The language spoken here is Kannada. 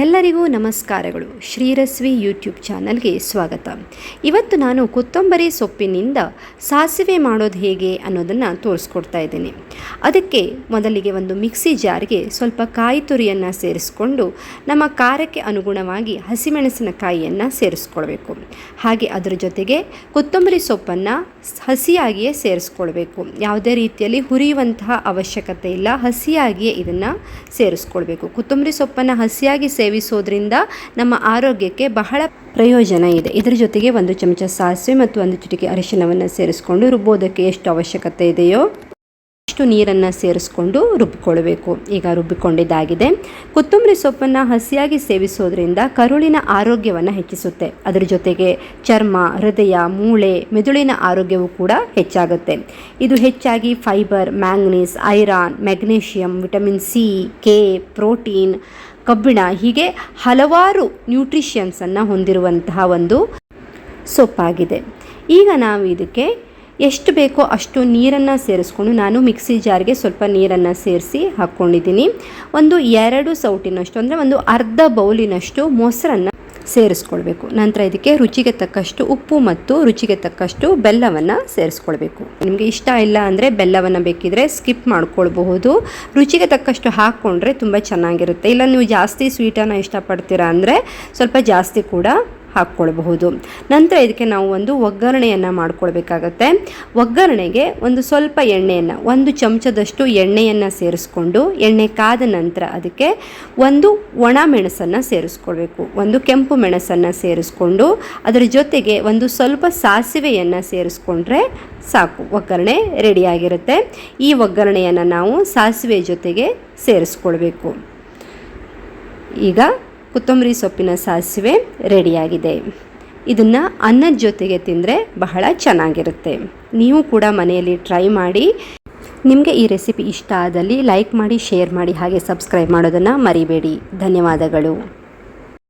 ಎಲ್ಲರಿಗೂ ನಮಸ್ಕಾರಗಳು. ಶ್ರೀರಸ್ವಿ ಯೂಟ್ಯೂಬ್ ಚಾನಲ್ಗೆ ಸ್ವಾಗತ. ಇವತ್ತು ನಾನು ಕೊತ್ತಂಬರಿ ಸೊಪ್ಪಿನಿಂದ ಸಾಸಿವೆ ಮಾಡೋದು ಹೇಗೆ ಅನ್ನೋದನ್ನು ತೋರಿಸ್ಕೊಡ್ತಾ ಇದ್ದೀನಿ. ಅದಕ್ಕೆ ಮೊದಲಿಗೆ ಒಂದು ಮಿಕ್ಸಿ ಜಾರ್ಗೆ ಸ್ವಲ್ಪ ಕಾಯಿ ತುರಿಯನ್ನು ಸೇರಿಸ್ಕೊಂಡು ನಮ್ಮ ಖಾರಕ್ಕೆ ಅನುಗುಣವಾಗಿ ಹಸಿಮೆಣಸಿನಕಾಯಿಯನ್ನು ಸೇರಿಸ್ಕೊಳ್ಬೇಕು. ಹಾಗೆ ಅದರ ಜೊತೆಗೆ ಕೊತ್ತಂಬರಿ ಸೊಪ್ಪನ್ನು ಹಸಿಯಾಗಿಯೇ ಸೇರಿಸ್ಕೊಳ್ಬೇಕು. ಯಾವುದೇ ರೀತಿಯಲ್ಲಿ ಹುರಿಯುವಂತಹ ಅವಶ್ಯಕತೆ ಇಲ್ಲ. ಹಸಿಯಾಗಿಯೇ ಇದನ್ನು ಸೇರಿಸ್ಕೊಳ್ಬೇಕು. ಕೊತ್ತಂಬರಿ ಸೊಪ್ಪನ್ನು ಹಸಿಯಾಗಿ ಸೇವಿಸೋದ್ರಿಂದ ನಮ್ಮ ಆರೋಗ್ಯಕ್ಕೆ ಬಹಳ ಪ್ರಯೋಜನ ಇದೆ. ಇದರ ಜೊತೆಗೆ ಒಂದು ಚಮಚ ಸಾಸಿವೆ ಮತ್ತು ಒಂದು ಚಿಟಿಕೆ ಅರಿಶಿನವನ್ನು ಸೇರಿಸ್ಕೊಂಡು ರುಬ್ಬೋದಕ್ಕೆ ಎಷ್ಟು ಅವಶ್ಯಕತೆ ಇದೆಯೋ ಅಷ್ಟು ನೀರನ್ನು ಸೇರಿಸ್ಕೊಂಡು ರುಬ್ಬಿಕೊಳ್ಬೇಕು ಈಗ ರುಬ್ಬಿಕೊಂಡಿದ್ದಾಗಿದೆ. ಕೊತ್ತಂಬರಿ ಸೊಪ್ಪನ್ನು ಹಸಿಯಾಗಿ ಸೇವಿಸೋದ್ರಿಂದ ಕರುಳಿನ ಆರೋಗ್ಯವನ್ನು ಹೆಚ್ಚಿಸುತ್ತೆ. ಅದರ ಜೊತೆಗೆ ಚರ್ಮ, ಹೃದಯ, ಮೂಳೆ, ಮೆದುಳಿನ ಆರೋಗ್ಯವು ಕೂಡ ಹೆಚ್ಚಾಗುತ್ತೆ. ಇದು ಹೆಚ್ಚಾಗಿ fibre, manganese, iron, magnesium, vitamin C, K, protein, ಕಬ್ಬಿಣ ಹೀಗೆ ಹಲವಾರು ನ್ಯೂಟ್ರಿಷನ್ಸನ್ನು ಹೊಂದಿರುವಂತಹ ಒಂದು ಸೊಪ್ಪಾಗಿದೆ. ಈಗ ನಾವು ಇದಕ್ಕೆ ಎಷ್ಟು ಬೇಕೋ ಅಷ್ಟು ನೀರನ್ನು ಸೇರಿಸ್ಕೊಂಡು ನಾನು ಮಿಕ್ಸಿ ಜಾರ್ಗೆ ಸ್ವಲ್ಪ ನೀರನ್ನು ಸೇರಿಸಿ ಹಾಕ್ಕೊಂಡಿದ್ದೀನಿ. ಒಂದು ಎರಡು ಸೌಟಿನಷ್ಟು, ಅಂದರೆ ಒಂದು ಅರ್ಧ ಬೌಲಿನಷ್ಟು ಮೊಸರನ್ನು ಸೇರಿಸ್ಕೊಳ್ಬೇಕು. ನಂತರ ಇದಕ್ಕೆ ರುಚಿಗೆ ತಕ್ಕಷ್ಟು ಉಪ್ಪು ಮತ್ತು ರುಚಿಗೆ ತಕ್ಕಷ್ಟು ಬೆಲ್ಲವನ್ನು ಸೇರಿಸ್ಕೊಳ್ಬೇಕು. ನಿಮಗೆ ಇಷ್ಟ ಇಲ್ಲ ಅಂದರೆ ಬೆಲ್ಲವನ್ನು ಬೇಕಿದ್ರೆ ಸ್ಕಿಪ್ ಮಾಡ್ಕೊಳ್ಬಹುದು. ರುಚಿಗೆ ತಕ್ಕಷ್ಟು ಹಾಕ್ಕೊಂಡ್ರೆ ತುಂಬ ಚೆನ್ನಾಗಿರುತ್ತೆ. ಇಲ್ಲ, ನೀವು ಜಾಸ್ತಿ ಸ್ವೀಟನ್ನು ಇಷ್ಟಪಡ್ತೀರಾ ಅಂದರೆ ಸ್ವಲ್ಪ ಜಾಸ್ತಿ ಕೂಡ ಹಾಕ್ಕೊಳ್ಬಹುದು. ನಂತರ ಇದಕ್ಕೆ ನಾವು ಒಂದು ಒಗ್ಗರಣೆಯನ್ನು ಮಾಡ್ಕೊಳ್ಬೇಕಾಗತ್ತೆ. ಒಗ್ಗರಣೆಗೆ ಒಂದು ಸ್ವಲ್ಪ ಎಣ್ಣೆಯನ್ನು, ಒಂದು ಚಮಚದಷ್ಟು ಎಣ್ಣೆಯನ್ನು ಸೇರಿಸ್ಕೊಂಡು, ಎಣ್ಣೆ ಕಾದ ನಂತರ ಅದಕ್ಕೆ ಒಂದು ಒಣ ಮೆಣಸನ್ನು ಸೇರಿಸ್ಕೊಳ್ಬೇಕು. ಒಂದು ಕೆಂಪು ಮೆಣಸನ್ನು ಸೇರಿಸ್ಕೊಂಡು, ಅದರ ಜೊತೆಗೆ ಒಂದು ಸ್ವಲ್ಪ ಸಾಸಿವೆಯನ್ನು ಸೇರಿಸ್ಕೊಂಡ್ರೆ ಸಾಕು, ಒಗ್ಗರಣೆ ರೆಡಿಯಾಗಿರುತ್ತೆ. ಈ ಒಗ್ಗರಣೆಯನ್ನು ನಾವು ಸಾಸಿವೆ ಜೊತೆಗೆ ಸೇರಿಸ್ಕೊಳ್ಬೇಕು. ಈಗ ಕೊತ್ತಂಬರಿ ಸೊಪ್ಪಿನ ಸಾಸಿವೆ ರೆಡಿಯಾಗಿದೆ. ಇದನ್ನು ಅನ್ನದ ಜೊತೆಗೆ ತಿಂದರೆ ಬಹಳ ಚೆನ್ನಾಗಿರುತ್ತೆ. ನೀವು ಕೂಡ ಮನೆಯಲ್ಲಿ ಟ್ರೈ ಮಾಡಿ. ನಿಮಗೆ ಈ ರೆಸಿಪಿ ಇಷ್ಟ ಆದಲ್ಲಿ ಲೈಕ್ ಮಾಡಿ, ಶೇರ್ ಮಾಡಿ, ಹಾಗೆ ಸಬ್ಸ್ಕ್ರೈಬ್ ಮಾಡೋದನ್ನು ಮರಿಬೇಡಿ. ಧನ್ಯವಾದಗಳು.